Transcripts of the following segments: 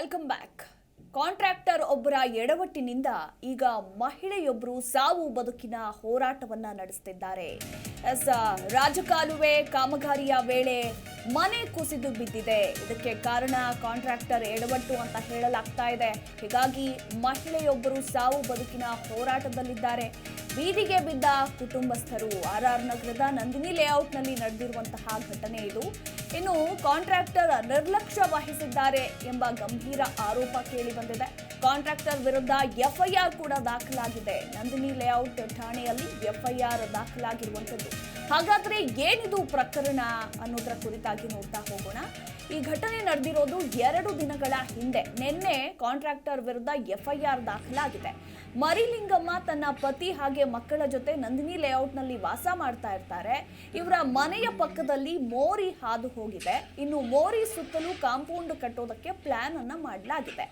Welcome back contractor ಒಬ್ಬರ ಎಡವಟ್ಟಿನಿಂದ ಈಗ ಮಹಿಳೆಯೊಬ್ಬರು ಸಾವು ಬದುಕಿನ ಹೋರಾಟವನ್ನ ನಡೆಸುತ್ತಿದ್ದಾರೆ ಎಸ್ ರಾಜಕಾಲುವೆ ಕಾಮಗಾರಿಯ ವೇಳೆ ಮನೆ ಕುಸಿದು ಬಿದ್ದಿದೆ. ಇದಕ್ಕೆ ಕಾರಣ ಕಾಂಟ್ರಾಕ್ಟರ್ ಎಡವಟ್ಟು ಅಂತ ಹೇಳಲಾಗ್ತಾ ಇದೆ. ಹೀಗಾಗಿ ಮಹಿಳೆಯೊಬ್ಬರು ಸಾವು ಬದುಕಿನ ಹೋರಾಟದಲ್ಲಿದ್ದಾರೆ. ಬೀದಿಗೆ ಬಿದ್ದ ಕುಟುಂಬಸ್ಥರು ಆರ್ ಆರ್ ನಗರದ ನಂದಿನಿ ಲೇಔಟ್ನಲ್ಲಿ ನಡೆದಿರುವಂತಹ ಘಟನೆ ಇದು. ಇನ್ನು ಕಾಂಟ್ರಾಕ್ಟರ್ ನಿರ್ಲಕ್ಷ್ಯ ವಹಿಸಿದ್ದಾರೆ ಎಂಬ ಗಂಭೀರ ಆರೋಪ ಕೇಳಿ ಬಂದಿದೆ. ಕಾಂಟ್ರಾಕ್ಟರ್ ವಿರುದ್ಧ ಎಫ್ಐಆರ್ ಕೂಡ ದಾಖಲಾಗಿದೆ. ನಂದಿನಿ ಲೇಔಟ್ ಠಾಣೆಯಲ್ಲಿ ಎಫ್ಐಆರ್ ದಾಖಲಾಗಿರುವಂತದ್ದು ಹಾಗಾದ್ರೆ ಏನಿದು ಪ್ರಕರಣ ಅನ್ನೋದರ ಕುರಿತಾಗಿ ನೋಡ್ತಾ ಹೋಗೋಣ. ಈ ಘಟನೆ ನಡೆದಿರೋದು ಎರಡು ದಿನಗಳ ಹಿಂದೆ. ನಿನ್ನೆ ಕಾಂಟ್ರಾಕ್ಟರ್ ವಿರುದ್ಧ ಎಫ್ಐಆರ್ ದಾಖಲಾಗಿದೆ. ಮರಿಲಿಂಗಮ್ಮ ತನ್ನ ಪತಿ ಹಾಗೆ ಮಕ್ಕಳ ಜೊತೆ ನಂದಿನಿ ಲೇಔಟ್ನಲ್ಲಿ ವಾಸ ಮಾಡ್ತಾ ಇರ್ತಾರೆ. ಇವರ ಮನೆಯ ಪಕ್ಕದಲ್ಲಿ ಮೋರಿ ಹಾದು ಹೋಗಿದೆ. ಇನ್ನು ಮೋರಿ ಸುತ್ತಲೂ ಕಾಂಪೌಂಡ್ ಕಟ್ಟೋದಕ್ಕೆ ಪ್ಲಾನ್ ಅನ್ನ ಮಾಡಲಾಗಿದೆ.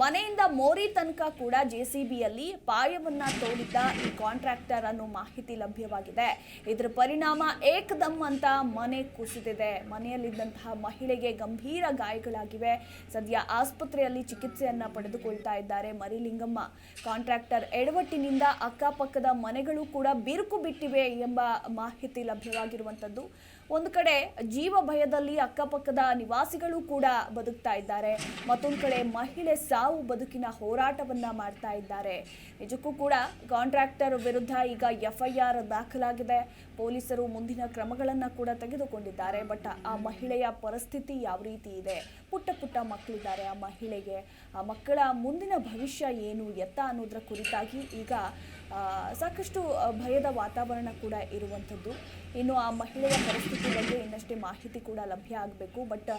ಮನೆಯಿಂದ ಮೋರಿ ತನಕ ಕೂಡ ಜೆಸಿಬಿಯಲ್ಲಿ ಪಾಯವನ್ನ ತೋಡಿದ್ದ ಈ ಕಾಂಟ್ರಾಕ್ಟರ್ ಅನ್ನೋ ಮಾಹಿತಿ ಲಭ್ಯವಾಗಿದೆ. ಇದರ ಪರಿಣಾಮ ಏಕದಮ್ ಅಂತ ಮನೆ ಕುಸಿದಿದೆ. ಮನೆಯಲ್ಲಿದ್ದಂತಹ ಮಹಿಳೆಗೆ ಗಂಭೀರ ಗಾಯಗಳಾಗಿವೆ. ಸದ್ಯ ಆಸ್ಪತ್ರೆಯಲ್ಲಿ ಚಿಕಿತ್ಸೆಯನ್ನ ಪಡೆದುಕೊಳ್ತಾ ಇದ್ದಾರೆ ಮರಿಲಿಂಗಮ್ಮ. ಕಾಂಟ್ರಾಕ್ಟರ್ ಎಡವಟ್ಟಿನಿಂದ ಅಕ್ಕಪಕ್ಕದ ಮನೆಗಳು ಕೂಡ ಬಿರುಕು ಬಿಟ್ಟಿವೆ ಎಂಬ ಮಾಹಿತಿ ಲಭ್ಯವಾಗಿರುವಂತದ್ದು ಒಂದು ಕಡೆ ಜೀವ ಭಯದಲ್ಲಿ ಅಕ್ಕಪಕ್ಕದ ನಿವಾಸಿಗಳು ಕೂಡ ಬದುಕ್ತಾ ಇದ್ದಾರೆ. ಮತ್ತೊಂದು ಕಡೆ ಮಹಿಳೆ ಸಾವು ಬದುಕಿನ ಹೋರಾಟವನ್ನ ಮಾಡ್ತಾ ಇದ್ದಾರೆ. ನಿಜಕ್ಕೂ ಕೂಡ ಕಾಂಟ್ರಾಕ್ಟರ್ ವಿರುದ್ಧ ಈಗ ಎಫ್ಐಆರ್ ದಾಖಲಾಗಿದೆ. ಪೊಲೀಸರು ಮುಂದಿನ ಕ್ರಮಗಳನ್ನ ಕೂಡ ತೆಗೆದುಕೊಂಡಿದ್ದಾರೆ. ಬಟ್ ಆ ಮಹಿಳೆಯ ಪರಿಸ್ಥಿತಿ ಯಾವ ರೀತಿ ಇದೆ? ಪುಟ್ಟ ಪುಟ್ಟ ಮಕ್ಕಳಿದ್ದಾರೆ ಆ ಮಹಿಳೆಗೆ. ಆ ಮಕ್ಕಳ ಮುಂದಿನ ಭವಿಷ್ಯ ಏನು? ಎತ್ತ ಅನ್ನೋದರ ಕುರಿತಾಗಿ ಈಗ ಸಾಕಷ್ಟು ಭಯದ ವಾತಾವರಣ ಕೂಡ ಇರುವಂಥದ್ದು. ಇನ್ನು ಆ ಮಹಿಳೆಯ ಪರಿಸ್ಥಿತಿ ಬಗ್ಗೆ ಇನ್ನಷ್ಟೇ ಮಾಹಿತಿ ಕೂಡ ಲಭ್ಯ ಆಗಬೇಕು ಬಟ್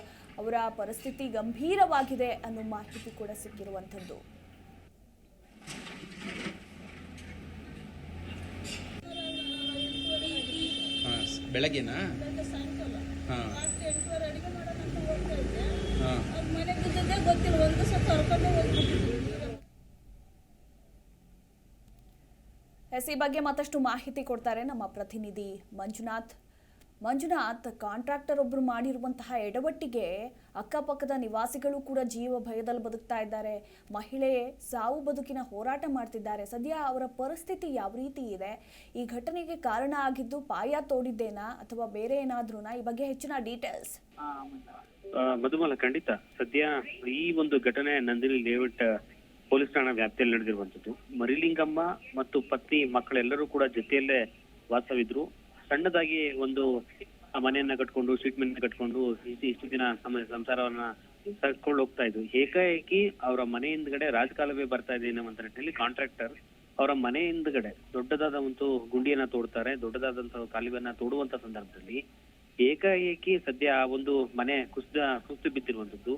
ಅವರ ಪರಿಸ್ಥಿತಿ ಗಂಭೀರವಾಗಿದೆ ಅನ್ನೋ ಮಾಹಿತಿ ಕೂಡ ಸಿಕ್ಕಿರುವಂಥದ್ದು. ಹಾಂ ಬೆಳಗ್ಗೆನಾ? ಹಾಂ. ಎಸ್ ಈ ಬಗ್ಗೆ ಮತ್ತಷ್ಟು ಮಾಹಿತಿ ಕೊಡ್ತಾರೆ ನಮ್ಮ ಪ್ರತಿನಿಧಿ ಮಂಜುನಾಥ್. ಮಂಜುನಾಥ್, ಕಾಂಟ್ರಾಕ್ಟರ್ ಒಬ್ಬರು ಮಾಡಿರುವಂತಹ ಎಡವಟ್ಟಿಗೆ ಅಕ್ಕಪಕ್ಕದ ನಿವಾಸಿಗಳು ಕೂಡ ಜೀವ ಭಯದಲ್ಲಿ ಬದುಕ್ತಾ ಇದ್ದಾರೆ. ಮಹಿಳೆ ಸಾವು ಬದುಕಿನ ಹೋರಾಟ ಮಾಡ್ತಿದ್ದಾರೆ. ಸದ್ಯ ಅವರ ಪರಿಸ್ಥಿತಿ ಯಾವ ರೀತಿ ಇದೆ? ಈ ಘಟನೆಗೆ ಕಾರಣ ಆಗಿದ್ದು ಪಾಯ ತೋಡಿದ್ದೇನಾ ಅಥವಾ ಬೇರೆ ಏನಾದ್ರೂನಾ? ಈ ಬಗ್ಗೆ ಹೆಚ್ಚಿನ ಡೀಟೇಲ್ಸ್. ಮಧುಮಲ, ಖಂಡಿತ. ಸದ್ಯ ಈ ಒಂದು ಘಟನೆ ನಂದಿನಿ ಲೇಔಟ್ ಪೊಲೀಸ್ ಠಾಣಾ ವ್ಯಾಪ್ತಿಯಲ್ಲಿ ನಡೆದಿರುವಂತದ್ದು ಮರಿಲಿಂಗಮ್ಮ ಮತ್ತು ಪತ್ನಿ ಮಕ್ಕಳೆಲ್ಲರೂ ಕೂಡ ಜೊತೆಯಲ್ಲೇ ವಾಸವಿದ್ರು. ಸಣ್ಣದಾಗಿ ಒಂದು ಮನೆಯನ್ನ ಕಟ್ಕೊಂಡು ಶೀಟ್ ಮನೆಯನ್ನ ಕಟ್ಕೊಂಡು ಇಷ್ಟು ದಿನ ಸಂಸಾರವನ್ನ ಕಟ್ಕೊಂಡು ಹೋಗ್ತಾ ಇದ್ರು. ಏಕಾಏಕಿ ಅವರ ಮನೆ ಹಿಂದ್ಗಡೆ ರಾಜಕಾಲುವೆ ಬರ್ತಾ ಇದೆ ಅನ್ನುವಂತ ನಿಟ್ಟಿನಲ್ಲಿ ಕಾಂಟ್ರಾಕ್ಟರ್ ಅವರ ಮನೆ ಹಿಂದ್ಗಡೆ ದೊಡ್ಡದಾದ ಒಂದು ಗುಂಡಿಯನ್ನ ತೋಡ್ತಾರೆ, ದೊಡ್ಡದಾದಂತಹ ಕಾಲುವೆಯನ್ನ ತೋಡುವಂತ ಸಂದರ್ಭದಲ್ಲಿ ಏಕಾಏಕಿ ಸದ್ಯ ಆ ಒಂದು ಮನೆ ಕುಸಿದ, ಕುಸಿದು ಬಿದ್ದಿರುವಂತದ್ದು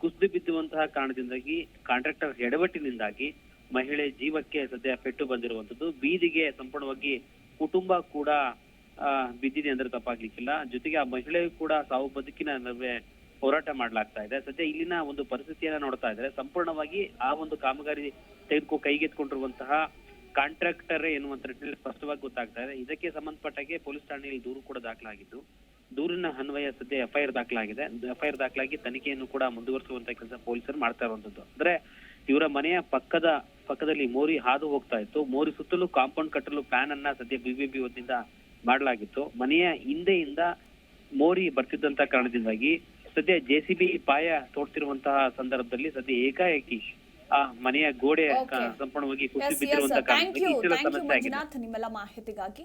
ಕುಸಿದು ಬಿದ್ದುವಂತಹ ಕಾರಣದಿಂದಾಗಿ ಕಾಂಟ್ರಾಕ್ಟರ್ ಎಡವಟ್ಟಿನಿಂದಾಗಿ ಮಹಿಳೆ ಜೀವಕ್ಕೆ ಸದ್ಯ ಪೆಟ್ಟು ಬಂದಿರುವಂತದ್ದು ಬೀದಿಗೆ ಸಂಪೂರ್ಣವಾಗಿ ಕುಟುಂಬ ಕೂಡ ಬಿದ್ದಿದೆ ಅಂದ್ರೆ ತಪ್ಪಾಗ್ಲಿಕ್ಕಿಲ್ಲ. ಜೊತೆಗೆ ಆ ಮಹಿಳೆ ಕೂಡ ಸಾವು ಬದುಕಿನ ನಡುವೆ ಹೋರಾಟ ಮಾಡ್ಲಾಗ್ತಾ ಇದೆ. ಸದ್ಯ ಇಲ್ಲಿನ ಒಂದು ಪರಿಸ್ಥಿತಿಯನ್ನ ನೋಡ್ತಾ ಇದ್ರೆ ಸಂಪೂರ್ಣವಾಗಿ ಆ ಒಂದು ಕಾಮಗಾರಿ ತೆಗೆದುಕೊ ಕೈಗೆತ್ಕೊಂಡಿರುವಂತಹ ಕಾಂಟ್ರಾಕ್ಟರ್ ಎನ್ನುವಂತ ಸ್ಪಷ್ಟವಾಗಿ ಗೊತ್ತಾಗ್ತಾ ಇದೆ. ಇದಕ್ಕೆ ಸಂಬಂಧಪಟ್ಟಾಗೆ ಪೊಲೀಸ್ ಠಾಣೆಯಲ್ಲಿ ದೂರು ಕೂಡ ದಾಖಲಾಗಿದ್ದು. ದೂರಿನ ಅನ್ವಯ ಸದ್ಯ ಎಫ್ಐಆರ್ ದಾಖಲಾಗಿದೆ. ಎಫ್ಐಆರ್ ದಾಖಲಾಗಿ ತನಿಖೆಯನ್ನು ಕೂಡ ಮುಂದುವರಿಸುವಂತ ಕೆಲಸ ಪೊಲೀಸರು ಮಾಡ್ತಾ ಇರುವಂತದ್ದು. ಅಂದ್ರೆ ಇವರ ಮನೆಯ ಪಕ್ಕದ ಪಕ್ಕದಲ್ಲಿ ಮೋರಿ ಹಾದು ಹೋಗ್ತಾ ಇತ್ತು. ಮೋರಿ ಸುತ್ತಲೂ ಕಾಂಪೌಂಡ್ ಕಟ್ಟಲು ಪ್ಲಾನ್ ಅನ್ನ ಸದ್ಯ ಬಿಬಿಎಂಪಿ ವತಿಯಿಂದ ಮಾಡಲಾಗಿತ್ತು. ಮನೆಯ ಹಿಂದೆಯಿಂದ ಮೋರಿ ಬರ್ತಿದ್ದಂತ ಕಾರಣದಿಂದಾಗಿ ಸದ್ಯ ಜೆಸಿಬಿ ಪಾಯ ತೋಡ್ತಿರುವಂತಹ ಸಂದರ್ಭದಲ್ಲಿ ಸದ್ಯ ಏಕಾಏಕಿ ಆ ಮನೆಯ ಗೋಡೆ. ಸಂಪೂರ್ಣವಾಗಿ ಕುಸಿದು ಬಿದ್ದಿರುವಂತಹ ಎಸ್ ನಿಮ್ಮೆಲ್ಲ ಥ್ಯಾಂಕ್ ಯು ಕಾರಣದಿಂದಾಗಿ ಇಷ್ಟೆಲ್ಲ ಥ್ಯಾಂಕ್ ಯು ಸಮಸ್ಯೆ ಆಗಿದೆ ಮಂಜುನಾಥ್ ನಿಮ್ಮೆಲ್ಲ ಮಾಹಿತಿಗಾಗಿ